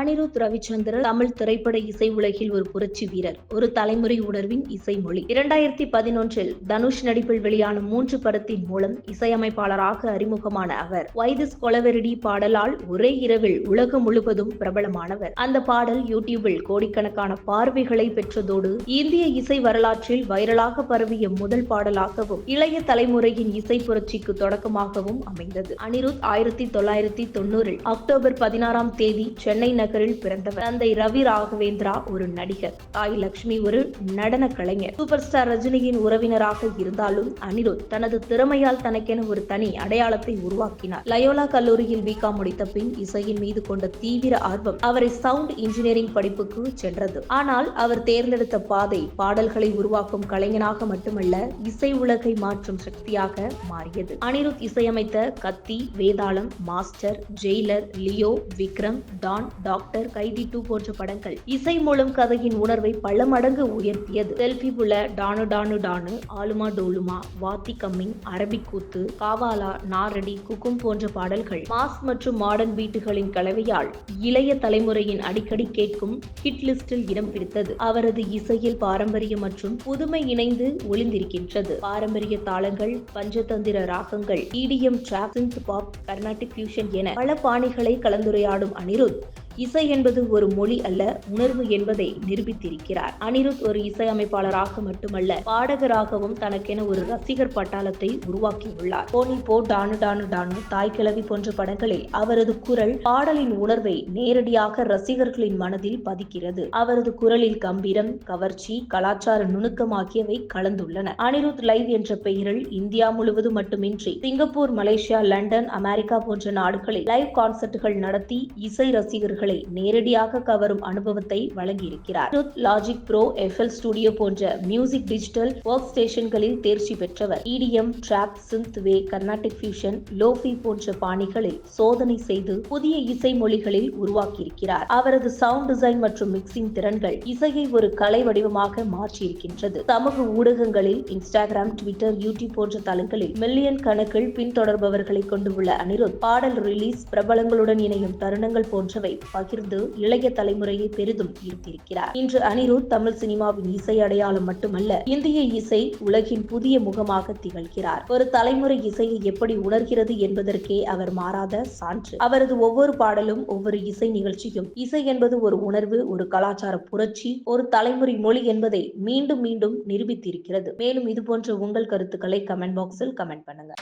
அனிருத் ரவிச்சந்திரன் தமிழ் திரைப்பட இசை உலகில் ஒரு புரட்சி வீரர் ஒரு தலைமுறை உணர்வின் இசை மொழி இரண்டாயிரத்தி பதினொன்றில் தனுஷ் நடிப்பில் வெளியான மூன்று படத்தின் மூலம் இசையமைப்பாளராக அறிமுகமான அவர் வைதிஸ் கொலவெரடி பாடலால் ஒரே இரவில் உலகம் முழுவதும் பிரபலமானவர். அந்த பாடல் யூடியூபில் கோடிக்கணக்கான பார்வைகளை பெற்றதோடு இந்திய இசை வரலாற்றில் வைரலாக பரவிய முதல் பாடலாகவும் இளைய தலைமுறையின் இசை புரட்சிக்கு தொடக்கமாகவும் அமைந்தது. அனிருத் ஆயிரத்தி தொள்ளாயிரத்தி தொண்ணூறில் அக்டோபர் பதினாறாம் தேதி சென்னை நகரில் பிறந்தவர். தந்தை ரவி ராகவேந்திரா ஒரு நடிகர். தாய் லட்சுமி ஒரு நடன கலைஞர். சூப்பர் ஸ்டார் ரஜினியின் உறவினராக இருந்தாலும் அனிருத் தனது திறமையால் தனக்கென ஒரு தனி அடையாளத்தை உருவாக்கினார். லயோலா கல்லூரியில் பிகாம் முடித்த பின் இசையின் மீது கொண்ட தீவிர ஆர்வம் அவரை சவுண்ட் இன்ஜினியரிங் படிப்புக்கு சென்றது. ஆனால் அவர் தேர்ந்தெடுத்த பாதை பாடல்களை உருவாக்கும் கலைஞனாக மட்டுமல்ல இசை உலகை மாற்றும் சக்தியாக மாறியது. அனிருத் இசையமைத்த Kaththi Vedalam master jailer Leo Vikram don doctor Kaithi two போன்ற படங்கள். இசை மூலம் கதையின் உணர்வை பல மடங்கு உயர்த்தியது. செல்ஃபி புல டானு டானு டானு ஆலுமா டோலுமா வாத்தி கம்மிங் அரபிக்கூத்து காவாலா நாரடி குக்கும் போன்ற பாடல்கள். மாஸ் மற்றும் மாடர்ன் பீட்டுகளின் கலவையால் இளைய தலைமுறையின் அடிக்கடி கேட்கும் ஹிட் லிஸ்டில் இடம் பிடித்தது. அவரது இசையில் பாரம்பரியம் மற்றும் புதுமை இணைந்து ஒளிந்திருக்கின்றது. பாரம்பரிய தாளங்கள் பஞ்சதந்திர ராகங்கள் EDM track pop Carnatic fusion என பல பாணிகளை கலந்துரையாடும் அனிருத் இசை என்பது ஒரு மொழி அல்ல உணர்வு என்பதை நிரூபித்திருக்கிறார். அனிருத் ஒரு இசையமைப்பாளராக மட்டுமல்ல பாடகராகவும் தனக்கென ஒரு ரசிகர் பட்டாளத்தை உருவாக்கியுள்ளார். போனி போ டானு டானு டானு தாய் கிழவி போன்ற படங்களில் அவரது குரல் பாடலின் உணர்வை நேரடியாக ரசிகர்களின் மனதில் பதிக்கிறது. அவரது குரலில் கம்பீரம் கவர்ச்சி கலாச்சார நுணுக்கம் ஆகியவை கலந்துள்ளன. அனிருத் லைவ் என்ற பெயரில் இந்தியா முழுவதும் மட்டுமின்றி சிங்கப்பூர் மலேசியா லண்டன் அமெரிக்கா போன்ற நாடுகளில் லைவ் கான்சர்ட்டுகள் நடத்தி இசை ரசிகர்களை நேரடியாக கவரும் அனுபவத்தை வழங்கியிருக்கிறார். லாஜிக் ப்ரோ எஃப்எல் ஸ்டுடியோ போன்ற மியூசிக் டிஜிட்டல் ஒர்க் ஸ்டேஷன்களில் தேர்ச்சி பெற்றவர். EDM trap synth wave Carnatic fusion lofi போன்ற பாணிகளில் சோதனை செய்து புதிய இசை மொழிகளில் உருவாக்கியிருக்கிறார். அவரது சவுண்ட் டிசைன் மற்றும் மிக்சிங் திறன்கள் இசையை ஒரு கலை வடிவமாக மாற்றியிருக்கின்றது. சமூக ஊடகங்களில் இன்ஸ்டாகிராம் ட்விட்டர் யூடியூப் போன்ற தளங்களில் மில்லியன் கணக்கில் பின்தொடர்பவர்களை கொண்டுள்ள அனிருத் பாடல் ரிலீஸ் பிரபலங்களுடன் இணையும் தருணங்கள் போன்றவை பகிர்ந்து இளைய தலைமுறையை பெரிதும் ஈர்த்திருக்கிறார். இன்று அனிருத் தமிழ் சினிமாவின் இசை அடையாளம் மட்டுமல்ல இந்திய இசை உலகின் புதிய முகமாக திகழ்கிறார். ஒரு தலைமுறை இசையை எப்படி உணர்கிறது என்பதற்கே அவர் மாறாத சான்று. அவரது ஒவ்வொரு பாடலும் ஒவ்வொரு இசை நிகழ்ச்சியும் இசை என்பது ஒரு உணர்வு ஒரு கலாச்சார புரட்சி ஒரு தலைமுறை மொழி என்பதை மீண்டும் மீண்டும் நிரூபித்திருக்கிறது. மேலும் இது போன்ற உங்கள் கருத்துக்களை கமெண்ட் பாக்ஸில் கமெண்ட் பண்ணுங்க.